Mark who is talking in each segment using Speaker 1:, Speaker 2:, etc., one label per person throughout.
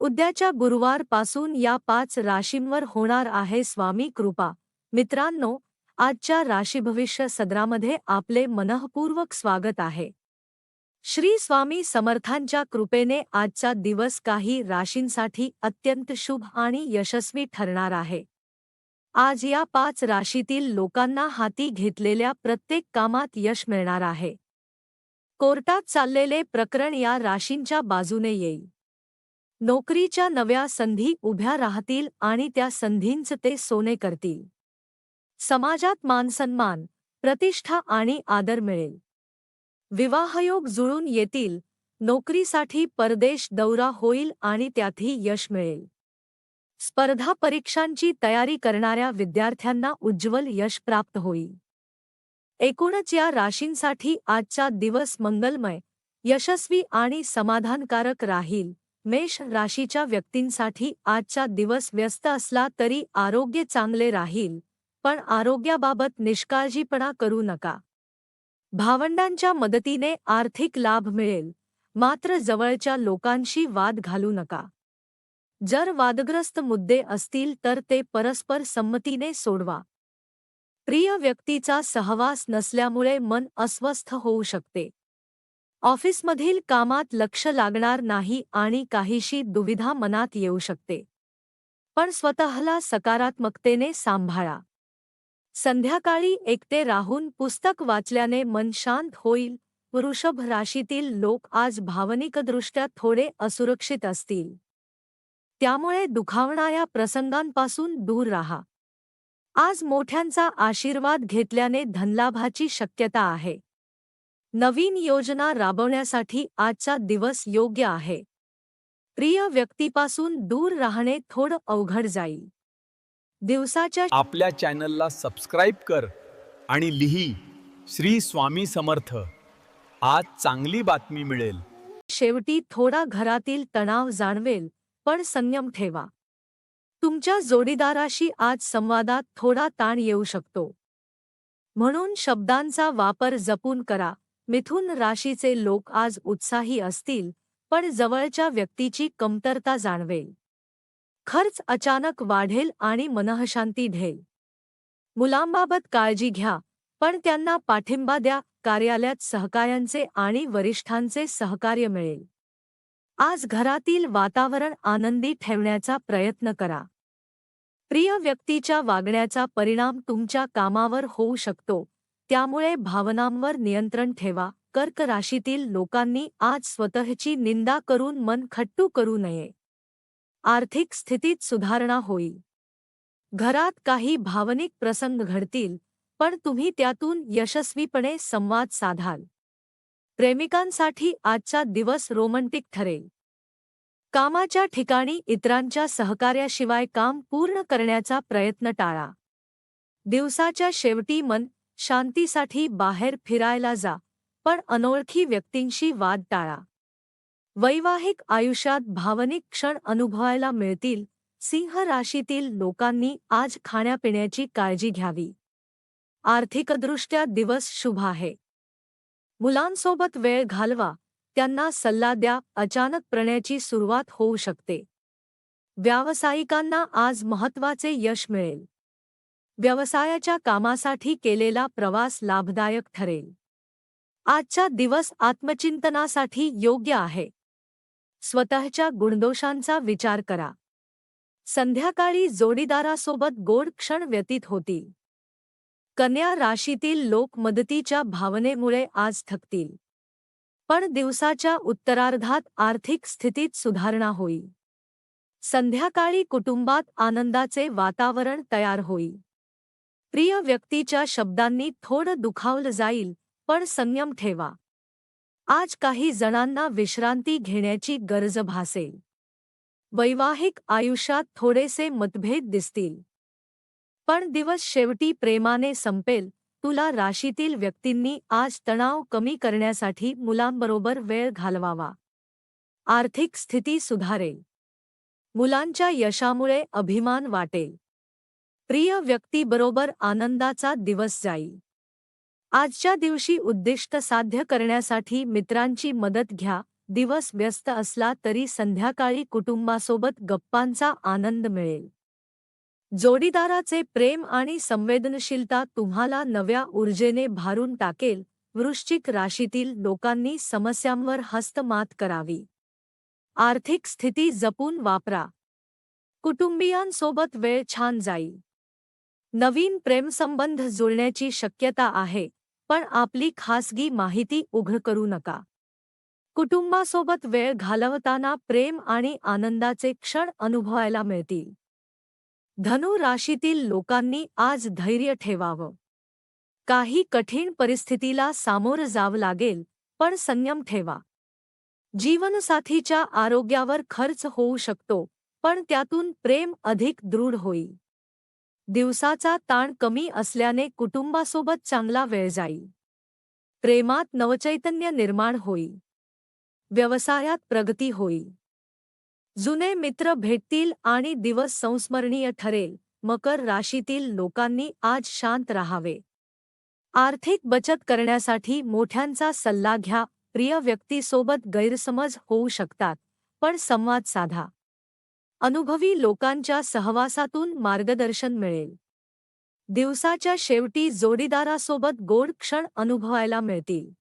Speaker 1: उद्याच्या गुरुवारपासून या पाच राशींवर होणार आहे स्वामी कृपा. मित्रांनो आजच्या राशीभविष्य सदरामध्ये आपले मनःपूर्वक स्वागत आहे. श्री स्वामी समर्थांच्या कृपेने आजचा दिवस काही राशींसाठी अत्यंत शुभ आणि यशस्वी ठरणार आहे. आज या पाच राशीतील लोकांना हाती घेतलेल्या प्रत्येक कामात यश मिळणार आहे. कोर्टात चाललेले प्रकरण या राशींच्या बाजूने येईल. नोकरीच्या नव्या संधी उभ्या राहतील आणि त्या संधींच ते सोने करतील. समाजात मानसन्मान प्रतिष्ठा आणि आदर मिळेल. विवाहयोग जुळून येतील नोकरीसाठी परदेश दौरा होईल आणि त्यातही यश मिळेल. स्पर्धा परीक्षांची तयारी करणाऱ्या विद्यार्थ्यांना उज्ज्वल यश प्राप्त होईल. एकूणच या राशींसाठी आजचा दिवस मंगलमय यशस्वी आणि समाधानकारक राहील. मेष राशीच्या व्यक्तींसाठी आजचा दिवस व्यस्त असला तरी आरोग्य चांगले राहील पण आरोग्याबाबत निष्काळजीपणा करू नका. भावंडांच्या मदतीने आर्थिक लाभ मिळेल मात्र जवळच्या लोकांशी वाद घालू नका. जर वादग्रस्त मुद्दे असतील तर ते परस्पर संमतीने सोडवा. प्रिय व्यक्तीचा सहवास नसल्यामुळे मन अस्वस्थ होऊ शकते. ऑफिसमधील कामात लक्ष लागणार नाही आणि काहीशी दुविधा मनात येऊ शकते. पण स्वतःला सकारात्मकतेने सांभाळा. संध्याकाळी एकटे राहून पुस्तक वाचल्याने मन शांत होईल वृषभ राशीतील लोक आज भावनिकदृष्ट्या थोडे असुरक्षित असतील. त्यामुळे दुखावणाऱ्या प्रसंगांपासून दूर राहा. आज मोठ्यांचा आशीर्वाद घेतल्याने धनलाभाची शक्यता आहे. नवीन योजना राबवण्यासाठी आजचा दिवस योग्य आहे. प्रिय व्यक्तीपासून दूर राहणे थोडं अवघड जाईल. दिवसाच्या
Speaker 2: आपल्या चॅनलला सबस्क्राईब कर आणि लिही श्री स्वामी समर्थ. आज चांगली बातमी मिळेल.
Speaker 1: शेवटी थोडा घरातील तणाव जाणवेल पण संयम ठेवा. तुमच्या जोडीदाराशी आज संवादात थोडा ताण येऊ शकतो. म्हणून शब्दांचा वापर जपून करा. मिथुन राशीचे लोक आज उत्साही असतील पण जवळच्या व्यक्तीची कमतरता जाणवेल. खर्च अचानक वाढेल आणि मनःशांती ढेल मुलांबाबत काळजी घ्या पण त्यांना पाठिंबा द्या कार्यालयात सहकाऱ्यांचे आणि वरिष्ठांचे सहकार्य मिळेल. आज घरातील वातावरण आनंदी ठेवण्याचा प्रयत्न करा. प्रिय व्यक्तीच्या वागण्याचा परिणाम तुमच्या कामावर होऊ शकतो त्यामुळे भावनांवर नियंत्रण ठेवा. कर्क राशीतील लोकांनी आज स्वतःची निंदा करून मन खट्टू करू नये. आर्थिक स्थितीत सुधारणा होईल. घरात काही भावनिक प्रसंग घडतील पण तुम्ही त्यातून यशस्वीपणे संवाद साधाल. प्रेमिकांसाठी आजचा दिवस रोमँटिक ठरेल. कामाच्या ठिकाणी इतरांच्या सहकार्याशिवाय काम पूर्ण करण्याचा प्रयत्न टाळा. दिवसाच्या शेवटी मन शांतीसाठी बाहेर फिरायला जा पण अनोळखी व्यक्तींशी वाद टाळा. वैवाहिक आयुष्यात भावनिक क्षण अनुभवायला मिळतील सिंह राशीतील लोकांनी आज खाण्यापिण्याची काळजी घ्यावी. आर्थिकदृष्ट्या दिवस शुभ आहे. मुलांसोबत वेळ घालवा त्यांना सल्ला द्या अचानक प्रणयाची सुरुवात होऊ शकते. व्यावसायिकांना आज महत्त्वाचे यश मिळेल. व्यवसायाच्या कामासाठी केलेला प्रवास लाभदायक ठरेल. आजचा दिवस आत्मचिंतनासाठी योग्य आहे. स्वतःच्या गुणदोषांचा विचार करा. संध्याकाळी जोडीदारासोबत गोड क्षण व्यतीत होतील. कन्या राशीतील लोक मदतीच्या भावनेमुळे आज थकतील. पण दिवसाच्या उत्तरार्धात आर्थिक स्थितीत सुधारणा होईल. संध्याकाळी कुटुंबात आनंदाचे वातावरण तयार होईल. प्रिय व्यक्तीच्या शब्दांनी थोडं दुखावलं जाईल पण संयम ठेवा. आज काही जणांना विश्रांती घेण्याची गरज भासेल. वैवाहिक आयुष्यात थोडेसे मतभेद दिसतील. पण दिवस शेवटी प्रेमाने संपेल तुला राशीतील व्यक्तींनी आज तणाव कमी करण्यासाठी मुलांबरोबर वेळ घालवावा. आर्थिक स्थिती सुधारेल. मुलांच्या यशामुळे अभिमान वाटेल. प्रिय व्यक्तीबरोबर आनंदाचा दिवस जाईल. आजच्या दिवशी उद्दिष्ट साध्य करण्यासाठी मित्रांची मदत घ्या. दिवस व्यस्त असला तरी संध्याकाळी कुटुंबासोबत गप्पांचा आनंद मिळेल. जोडीदाराचे प्रेम आणि संवेदनशीलता तुम्हाला नव्या ऊर्जेने भारून टाकेल. वृश्चिक राशीतील लोकांनी समस्यांवर हस्तमात करावी. आर्थिक स्थिती जपून वापरा. कुटुंबियांसोबत वेळ छान जाईल. नवीन प्रेमसंबंध जुळण्याची शक्यता आहे पण आपली खासगी माहिती उघड करू नका. कुटुंबासोबत वेळ घालवताना प्रेम आणि आनंदाचे क्षण अनुभवायला मिळतील. धनु राशीतील लोकांनी आज धैर्य ठेवावं. काही कठीण परिस्थितीला सामोरं जावं लागेल पण संयम ठेवा. जीवनसाथीच्या आरोग्यावर खर्च होऊ शकतो पण त्यातून प्रेम अधिक दृढ होईल. दिवसाचा ताण कमी असल्याने कुटुंबासोबत चांगला वेळ जाईल. प्रेमात नवचैतन्य निर्माण होईल. व्यवसायात प्रगती होईल. जुने मित्र भेटतील आणि दिवस संस्मरणीय ठरेल. मकर राशीतील लोकांनी आज शांत राहावे. आर्थिक बचत करण्यासाठी मोठ्यांचा सल्ला घ्या. प्रिय व्यक्तीसोबत गैरसमज होऊ शकतात पण संवाद साधा. अनुभवी लोकांच्या सहवासातून मार्गदर्शन मिळेल. दिवसाच्या शेवटी जोडीदारासोबत गोड क्षण अनुभवायला मिळतील.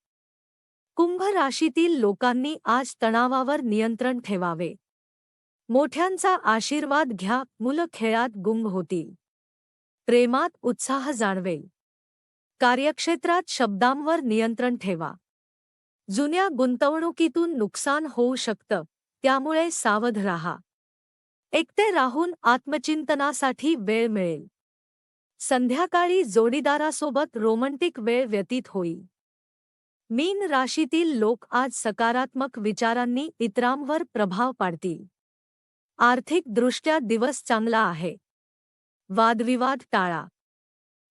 Speaker 1: कुंभ राशीतील लोकांनी आज तणावावर नियंत्रण ठेवावे. मोठ्यांचा आशीर्वाद घ्या मुलं खेळात गुंग होतील. प्रेमात उत्साह जाणवेल. कार्यक्षेत्रात शब्दांवर नियंत्रण ठेवा. जुन्या गुंतवणुकीतून नुकसान होऊ शकतं त्यामुळे सावध राहा. एकटे राहून आत्मचिंतनासाठी वेळ मिळेल. संध्याकाळी जोडीदारासोबत रोमँटिक वेळ व्यतीत होईल. मीन राशीतील लोक आज सकारात्मक विचारांनी इतरांवर प्रभाव पाडतील. आर्थिकदृष्ट्या दिवस चांगला आहे. वादविवाद टाळा.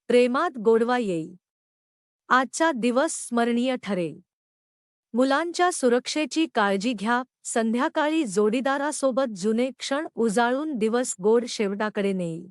Speaker 1: प्रेमात गोडवा येईल. आजचा दिवस स्मरणीय ठरेल. मुलांच्या सुरक्षेची काळजी घ्या संध्याकाळी जोडीदारासोबत जुने क्षण उजाळून दिवस गोड शेवटाकडे नेईल.